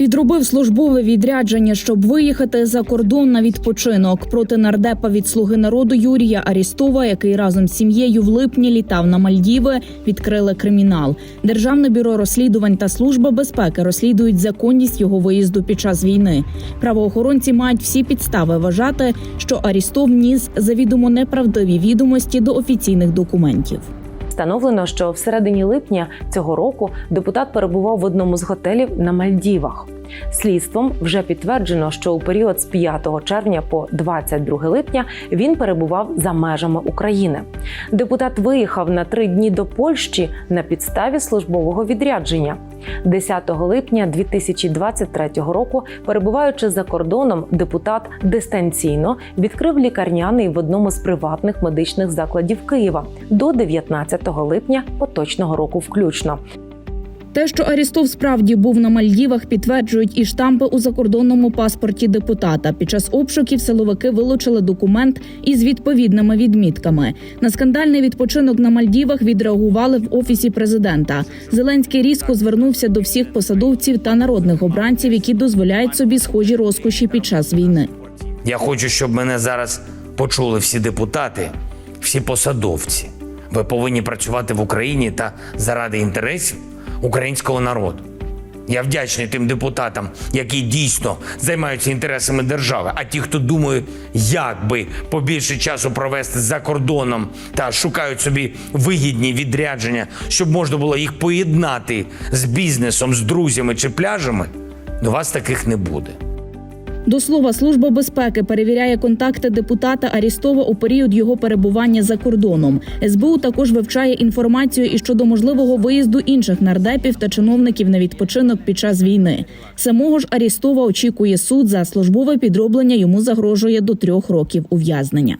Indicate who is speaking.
Speaker 1: Підробив службове відрядження, щоб виїхати за кордон на відпочинок проти нардепа від слуги народу Юрія Арістова, який разом з сім'єю в липні літав на Мальдіви, відкрили кримінал. Державне бюро розслідувань та служба безпеки розслідують законність його виїзду під час війни. Правоохоронці мають всі підстави вважати, що Арістов ніс завідомо неправдиві відомості до офіційних документів.
Speaker 2: Встановлено, що в середині липня цього року депутат перебував в одному з готелів на Мальдівах. Слідством вже підтверджено, що у період з 5 червня по 22 липня він перебував за межами України. Депутат виїхав на три дні до Польщі на підставі службового відрядження. 10 липня 2023 року, перебуваючи за кордоном, депутат дистанційно відкрив лікарняний в одному з приватних медичних закладів Києва до 19 липня поточного року, включно.
Speaker 1: Те, що Арістов справді був на Мальдівах, підтверджують і штампи у закордонному паспорті депутата. Під час обшуків силовики вилучили документ із відповідними відмітками. На скандальний відпочинок на Мальдівах відреагували в офісі президента. Зеленський різко звернувся до всіх посадовців та народних обранців, які дозволяють собі схожі розкоші під час війни.
Speaker 3: Я хочу, щоб мене зараз почули всі депутати, всі посадовці. Ви повинні працювати в Україні та заради інтересів українського народу. Я вдячний тим депутатам, які дійсно займаються інтересами держави. А ті, хто думає, як би побільше часу провести за кордоном та шукають собі вигідні відрядження, щоб можна було їх поєднати з бізнесом, з друзями чи пляжами, до вас таких не буде.
Speaker 1: До слова, служба безпеки перевіряє контакти депутата Арістова у період його перебування за кордоном. СБУ також вивчає інформацію і щодо можливого виїзду інших нардепів та чиновників на відпочинок під час війни. Самого ж Арістова очікує суд за службове підроблення. Йому загрожує до трьох років ув'язнення.